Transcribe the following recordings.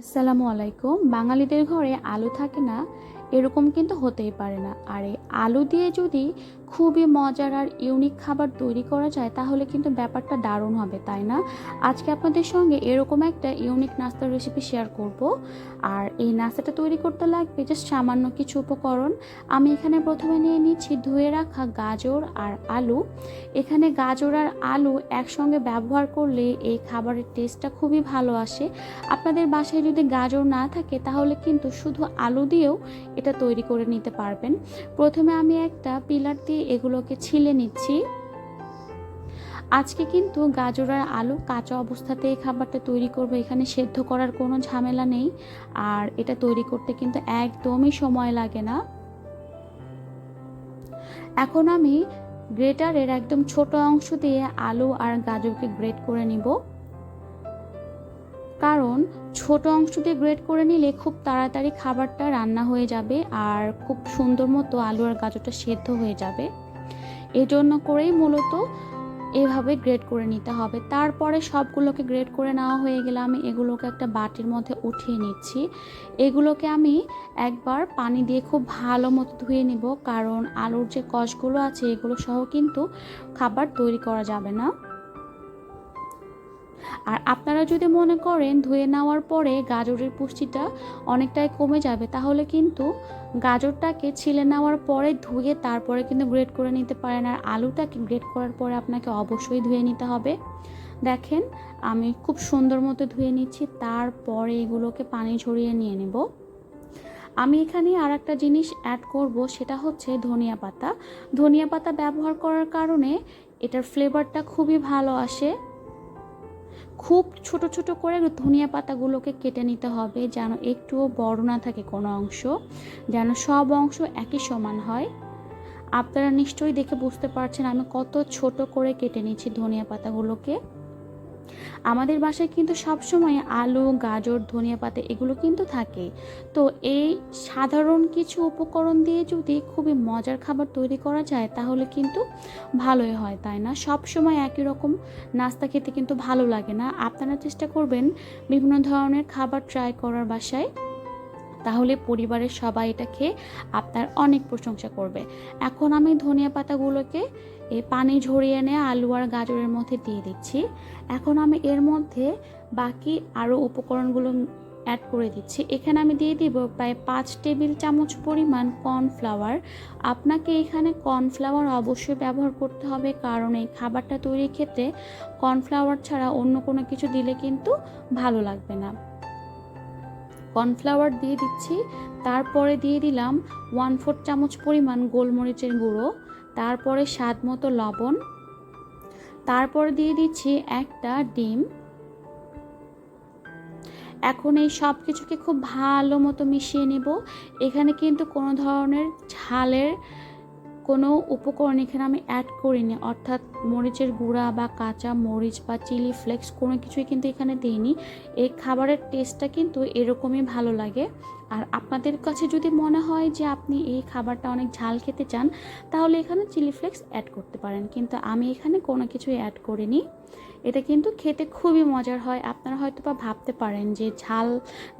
আসসালামু আলাইকুম। বাঙালিদের ঘরে আলু থাকে না, এরকম কিন্তু হতেই পারে না। আর এই আলু দিয়ে যদি খুবই মজার আর ইউনিক খাবার তৈরি করা যায়, তাহলে কিন্তু ব্যাপারটা দারুণ হবে, তাই না? আজকে আপনাদের সঙ্গে এরকম একটা ইউনিক নাস্তার রেসিপি শেয়ার করব। আর এই নাস্তাটা তৈরি করতে লাগবে জাস্ট সামান্য কিছু উপকরণ। আমি এখানে প্রথমে নিয়ে নিচ্ছি ধুয়ে রাখা গাজর আর আলু। এখানে গাজর আর আলু একসঙ্গে ব্যবহার করলে এই খাবারের টেস্টটা খুবই ভালো আসে। আপনাদের বাসায় যদি গাজর না থাকে, তাহলে কিন্তু শুধু আলু দিয়েও এটা তৈরি করে নিতে পারবেন। প্রথমে আমি একটা পিলার দিয়ে এগুলোকে ছিলে নিচ্ছি। আজকে কিন্তু গাজর আর আলু কাঁচা অবস্থাতে এই খাবারটা তৈরি করব। এখানে সেদ্ধ করার কোনো ঝামেলা নেই। আর এটা তৈরি করতে কিন্তু একদমই সময় লাগে না। এখন আমি গ্রেটারের একদম ছোট অংশ দিয়ে আলু আর গাজরকে গ্রেট করে নিব। কারণ ছোট অংশ দিয়ে গ্রেট করে নিলে খুব তাড়াতাড়ি খাবারটা রান্না হয়ে যাবে আর খুব সুন্দর মতো আলু আর গাজরটা সেদ্ধ হয়ে যাবে। এজন্য করেই মূলত এভাবে গ্রেড করে নিতে হবে। তারপরে সবগুলোকে গ্রেড করে নেওয়া হয়ে গেলে আমি এগুলোকে একটা বাটির মধ্যে উঠিয়ে নিচ্ছি। এগুলোকে আমি একবার পানি দিয়ে খুব ভালো মতো ধুয়ে নিব, কারণ আলুর যে কষগুলো আছে এগুলো সহ কিন্তু খাবার তৈরি করা যাবে না। আর আপনারা যদি মনে করেন ধুয়ে নেওয়ার পরে গাজরের পুষ্টিটা অনেকটাই কমে যাবে, তাহলে কিন্তু গাজরটাকে ছিলে নেওয়ার পরে ধুয়ে তারপরে কিন্তু গ্রেড করে নিতে পারেন। আর আলুটাকে গ্রেড করার পরে আপনাকে অবশ্যই ধুয়ে নিতে হবে। দেখেন, আমি খুব সুন্দর মতো ধুয়ে নিচ্ছি, তারপরে এগুলোকে পানি ঝরিয়ে নিয়ে নেব। আমি এখানে আর একটা জিনিস অ্যাড করব, সেটা হচ্ছে ধনিয়া পাতা। ধনিয়া পাতা ব্যবহার করার কারণে এটার ফ্লেভারটা খুবই ভালো আসে। খুব ছোট ছোট করে ধনিয়া পাতাগুলোকে কেটে নিতে হবে যেন একটুও বড় না থাকে কোনো অংশ, যেন সব অংশ একই সমান হয়। আপনারা নিশ্চয়ই দেখে বুঝতে পারছেন আমি কত ছোট করে কেটে নিচ্ছি ধনিয়া পাতাগুলোকে। আমাদের বাসায় কিন্তু সবসময় আলু, গাজর, ধনিয়া পাতা এগুলো কিন্তু থাকে। তো এই সাধারণ কিছু উপকরণ দিয়ে যদি খুবই মজার খাবার তৈরি করা যায়, তাহলে কিন্তু ভালোই হয়, তাই না? সব সময় একই রকম নাস্তা খেতে কিন্তু ভালো লাগে না। আপনারা চেষ্টা করবেন বিভিন্ন ধরনের খাবার ট্রাই করার বাসায়। তাহলে পরিবারের সবাই এটা খেয়ে আপনার অনেক প্রশংসা করবে। এখন আমি ধনিয়া পাতাগুলোকে এই পানি ঝরিয়ে এনে আলু আর গাজরের মধ্যে দিয়ে দিচ্ছি। এখন আমি এর মধ্যে বাকি আরও উপকরণগুলো অ্যাড করে দিচ্ছি। এখানে আমি দিয়ে দিব প্রায় পাঁচ টেবিল চামচ পরিমাণ কর্নফ্লাওয়ার আপনাকে এখানে কর্নফ্লাওয়ার অবশ্যই ব্যবহার করতে হবে, কারণ এই খাবারটা তৈরির ক্ষেত্রে কর্নফ্লাওয়ার ছাড়া অন্য কোনো কিছু দিলে কিন্তু ভালো লাগবে না। কর্নফ্লাওয়ার দিয়ে দিচ্ছি, তারপরে দিয়ে দিলাম ওয়ান ফোর চামচ পরিমাণ গোলমরিচের গুঁড়ো। তারপরে স্বাদ মতো লবণ। তারপর দিয়ে দিচ্ছি একটা ডিম। এখন এই সব কিছুকে খুব ভালো মতো মিশিয়ে নেব। এখানে কিন্তু কোনো ধরনের ঝালের কোনো উপকরণ এখানে আমি অ্যাড করিনি। অর্থাৎ মরিচের গুঁড়া বা কাঁচা মরিচ বা চিলি ফ্লেক্স কোনো কিছুই কিন্তু এখানে দিইনি। এই খাবারের টেস্টটা কিন্তু এরকমই ভালো লাগে। আর আপনাদের কাছে যদি মনে হয় যে আপনি এই খাবারটা অনেক ঝাল খেতে চান, তাহলে এখানে চিলি ফ্লেক্স অ্যাড করতে পারেন। কিন্তু আমি এখানে কোনো কিছুই অ্যাড করিনি। এটা কিন্তু খেতে খুবই মজার হয়। আপনারা হয়তো বা ভাবতে পারেন যে ঝাল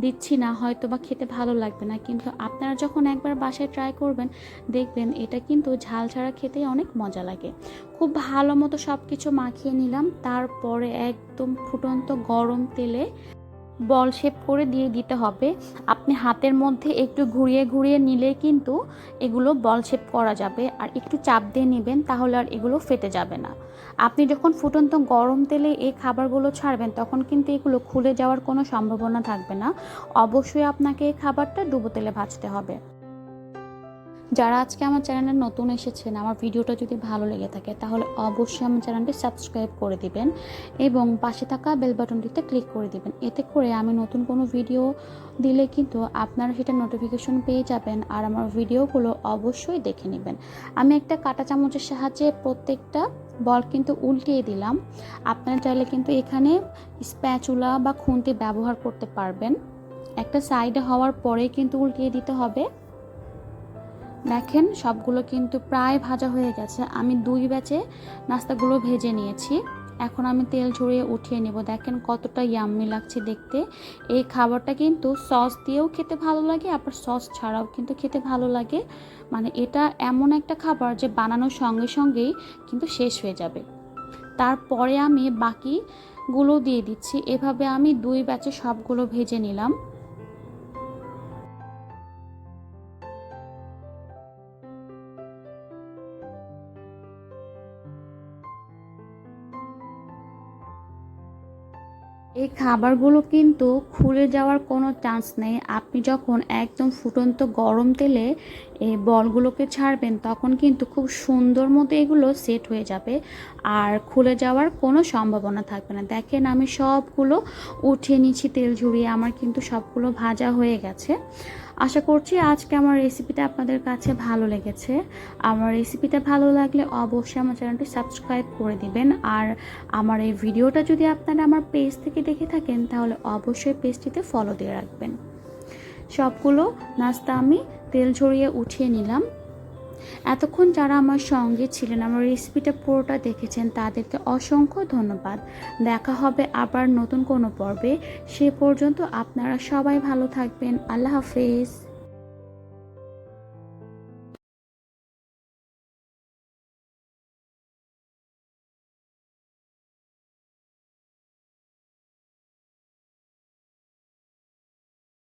দিচ্ছি না হয়তো বা খেতে ভালো লাগবে না। কিন্তু আপনারা যখন একবার বাসায় ট্রাই করবেন, দেখবেন এটা কিন্তু ঝাল ছাড়া খেতে অনেক মজা লাগে। খুব ভালো মতো সব কিছু মাখিয়ে নিলাম। তারপরে একদম ফুটন্ত গরম তেলে বল শেপ করে দিয়ে দিতে হবে। আপনি হাতের মধ্যে একটু ঘুরিয়ে ঘুরিয়ে নিলে কিন্তু এগুলো বল শেপ করা যাবে। আর একটু চাপ দিয়ে নেবেন তাহলে আর এগুলো ফেটে যাবে না। আপনি যখন ফুটন্ত গরম তেলে এই খাবারগুলো ছাড়বেন, তখন কিন্তু এগুলো খুলে যাওয়ার কোনো সম্ভাবনা থাকবে না। অবশ্যই আপনাকে এই খাবারটা ডুবো তেলে ভাজতে হবে। যারা আজকে আমার চ্যানেলে নতুন এসেছেন, আমার ভিডিওটা যদি ভালো লেগে থাকে, তাহলে অবশ্যই আমার চ্যানেলটি সাবস্ক্রাইব করে দিবেন এবং পাশে থাকা বেল বাটনটিতে ক্লিক করে দিবেন। এতে করে আমি নতুন কোনো ভিডিও দিলে কিন্তু আপনারা সেটা নোটিফিকেশন পেয়ে যাবেন আর আমার ভিডিওগুলো অবশ্যই দেখে নেবেন। আমি একটা কাঁটা চামচের সাহায্যে প্রত্যেকটা বল কিন্তু উল্টিয়ে দিলাম। আপনারা চাইলে কিন্তু এখানে স্প্যাচুলা বা খুন্তি ব্যবহার করতে পারবেন। একটা সাইডে হওয়ার পরে কিন্তু উল্টিয়ে দিতে হবে। দেখেন, সবগুলো কিন্তু প্রায় ভাজা হয়ে গেছে। আমি দুই ব্যাচে নাস্তাগুলো ভেজে নিয়েছি। এখন আমি তেল ঝরিয়ে উঠিয়ে নেব। দেখেন কতটা ইয়াম্মি লাগছে দেখতে। এই খাবারটা কিন্তু সস দিয়েও খেতে ভালো লাগে, আবার সস ছাড়াও কিন্তু খেতে ভালো লাগে। মানে এটা এমন একটা খাবার যে বানানোর সঙ্গে সঙ্গেই কিন্তু শেষ হয়ে যাবে। তারপরে আমি বাকিগুলো দিয়ে দিচ্ছি। এভাবে আমি দুই ব্যাচে সবগুলো ভেজে নিলাম। এই খাবারগুলো কিন্তু খুলে যাওয়ার কোনো চান্স নেই। আপনি যখন একদম ফুটন্ত গরম তেলে এই বলগুলোকে ছাড়বেন, তখন কিন্তু খুব সুন্দর মতো এগুলো সেট হয়ে যাবে আর খুলে যাওয়ার কোনো সম্ভাবনা থাকবে না। দেখেন আমি সবগুলো উঠিয়ে নিচ্ছি তেল ঝুড়িয়ে আমার কিন্তু সবগুলো ভাজা হয়ে গেছে। আশা করছি আজকে আমার রেসিপিটা আপনাদের কাছে ভালো লেগেছে। আমার রেসিপিটা ভালো লাগলে অবশ্যই আমার চ্যানেলটি সাবস্ক্রাইব করে দিবেন। আর আমার এই ভিডিওটা যদি আপনারা আমার পেজ থেকে দেখে থাকেন, তাহলে অবশ্যই পেজটিতে ফলো দিয়ে রাখবেন। সবগুলো নাস্তা আমি তেল ঝরিয়ে উঠিয়ে নিলাম। এতক্ষণ যারা আমার সঙ্গে ছিলেন, আমার রেসিপিটা পুরোটা দেখেছেন, তাদেরকে অসংখ্য ধন্যবাদ। দেখা হবে আবার নতুন কোনো পর্বে। সে পর্যন্ত আপনারা সবাই ভালো থাকবেন। আল্লাহ হাফেজ।